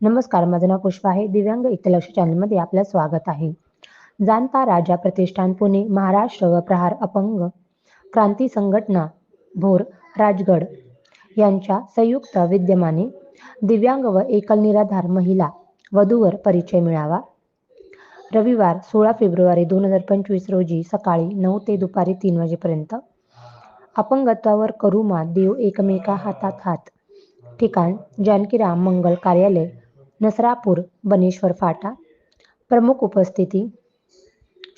नमस्कार माझं नाव पुष्पा आहे. दिव्यांग इतलक्ष चॅनलमध्ये आपलं स्वागत आहे. जाणता राजा प्रतिष्ठान पुणे महाराष्ट्र व प्रहार अपंग क्रांती संघटना भोर राजगड यांच्या संयुक्त विद्यमाने दिव्यांग व एकल निराधार महिला वधूवर परिचय मिळावा. रविवार सोळा फेब्रुवारी दोन हजार पंचवीस रोजी सकाळी नऊ ते दुपारी तीन वाजेपर्यंत अपंगत्वावर करू देव एकमेका हातात हात. ठिकाण जानकीराम मंगल कार्यालय नसरापूर बनेश्वर फाटा प्रमुख उपस्थिती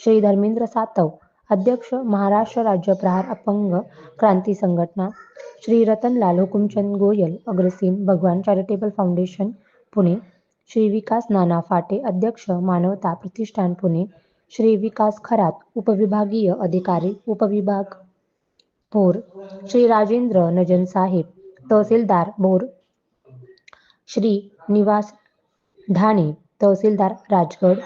श्री धर्मेंद्र सातव अध्यक्ष महाराष्ट्र राज्य प्रहार अपंग क्रांती संघटना श्री रतनलाल हुकुमचंद गोयल अग्रसेन भगवान चॅरिटेबल फाउंडेशन पुणे श्री विकास नाना फाटे अध्यक्ष मानवता प्रतिष्ठान पुणे श्री विकास खरात उपविभागीय अधिकारी उपविभाग भोर श्री राजेंद्र नजन साहेब तहसीलदार भोर श्री निवास धाणे तहसीलदार Rajgad.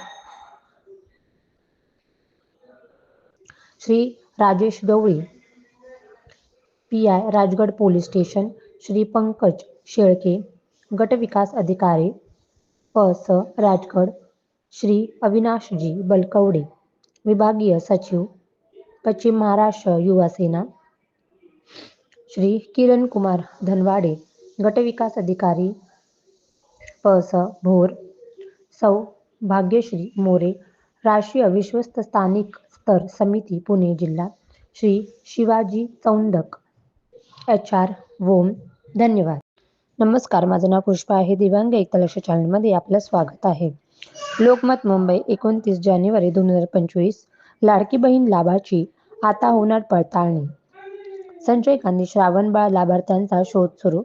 Shri Rajesh Gawali P I Rajgad police station. Shri Pankaj Shelke गटविकास अधिकारी प. स. राजगड. श्री अविनाशजी बलकवडे विभागीय सचिव पश्चिम महाराष्ट्र युवा सेना. श्री किरण कुमार धनवाडे गटविकास अधिकारी पस भोर सौ भाग्यश्री मोरे राष्ट्रीय विश्वस्त स्थानिक स्तर समिती पुणे जिल्हा श्री शिवाजी चौंडक एच आर वोम धन्यवाद. नमस्कार माझं नाव पुष्पा आहे दिव्यांग एकलक्ष चॅनलमध्ये आपलं स्वागत आहे. लोकमत मुंबई एकोणतीस जानेवारी दोन हजार पंचवीस लाडकी बहीण लाभाची आता होणार पडताळणी. संजय गांधी श्रावणबाळ लाभार्थ्यांचा शोध सुरू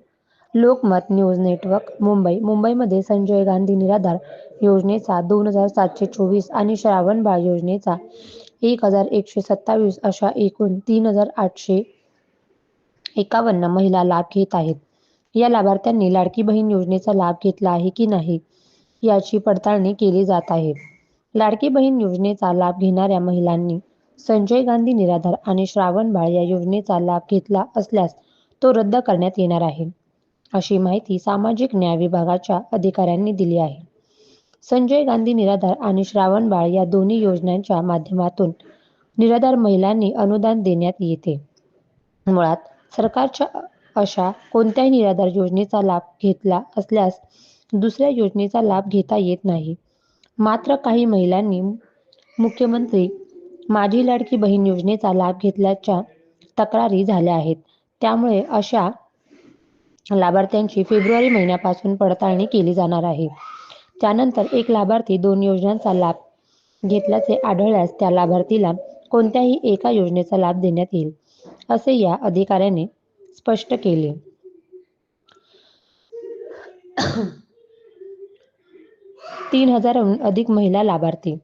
लोकमत न्यूज नेटवर्क मुंबई. मुंबईमध्ये संजय गांधी निराधार योजनेचा दोन हजार सातशे चोवीस आणि श्रावणबाळ योजनेचा एक हजार एकशे सत्तावीस अशा एकूण तीन हजार आठशे एकावन्न महिला लाभ घेत आहेत. या लाभार्थ्यांनी लाडकी बहीण योजनेचा लाभ घेतला आहे की नाही याची पडताळणी केली जात आहे. लाडकी बहीण योजनेचा लाभ घेणाऱ्या महिलांनी संजय गांधी निराधार आणि श्रावणबाळ या योजनेचा लाभ घेतला असल्यास तो रद्द करण्यात येणार आहे. अशी माहिती सामाजिक न्याय विभागाच्या अधिकाऱ्यांनी दिली आहे. संजय गांधी निराधार आणि श्रावणबाळ या दोन्ही योजनांच्या माध्यमातून निराधार महिलांनी अनुदान देण्यात येते. मुळात सरकारच्या अशा कोणत्याही निराधार योजनेचा लाभ घेतला असल्यास दुसऱ्या योजनेचा लाभ घेता येत नाही. मात्र काही महिलांनी मुख्यमंत्री माझी लाडकी बहीण योजनेचा लाभ घेतल्याच्या तक्रारी झाल्या आहेत. त्यामुळे अशा लाभार्थ्यांची फेब्रुवारी महिन्यापासून पडताळणी केली जाणार आहे. त्यानंतर एक लाभार्थी दोन योजनांचा लाभ घेतल्याचे आढळल्यास त्या लाभार्थीला कोणत्याही एका योजनेचा लाभ देण्यात येईल असे या अधिकाऱ्याने स्पष्ट केले. तीन हजारहून अधिक महिला लाभार्थी.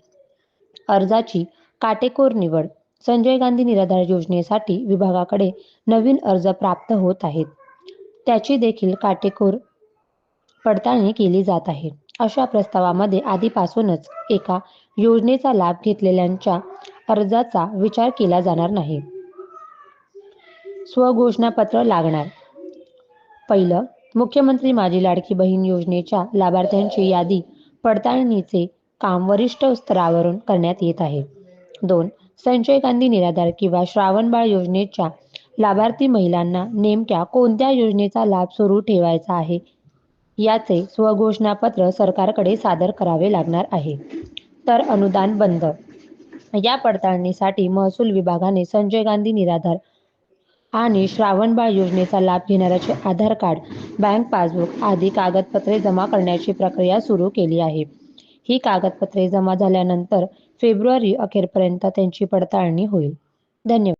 अर्जाची काटेकोर निवड संजय गांधी निराधार योजनेसाठी विभागाकडे नवीन अर्ज प्राप्त होत आहेत. त्याची देखील काटेकोर पडताळणी केली जात आहे. अशा प्रस्तावामध्ये आधीपासूनच एका योजनेचा लाभ घेतलेल्यांच्या अर्जाचा विचार केला जाणार नाही. स्वघोषणापत्र लागणार. पहिलं मुख्यमंत्री माझी लाडकी बहीण योजनेच्या लाभार्थ्यांची यादी पडताळणीचे काम वरिष्ठ स्तरावरून करण्यात येत आहे. दोन संजय गांधी निराधार किंवा श्रावणबाळ योजनेच्या लाभार्थी महिलांना नेमक्या कोणत्या योजनेचा लाभ सुरू ठेवायचा आहे? याचे स्वघोषणापत्र सरकारकडे सादर करावे लागणार आहे. तर अनुदान बंद. या पडताळणीसाठी महसूल विभागाने संजय गांधी निराधार आणि श्रावणबाळ योजनेचा लाभ घेणाऱ्याचे आधार कार्ड बँक पासबुक आदी कागदपत्रे जमा करण्याची प्रक्रिया सुरू केली आहे. ही कागदपत्रे जमा झाल्यानंतर फेब्रुवारी अखेरपर्यंत त्यांची पडताळणी होईल. धन्यवाद.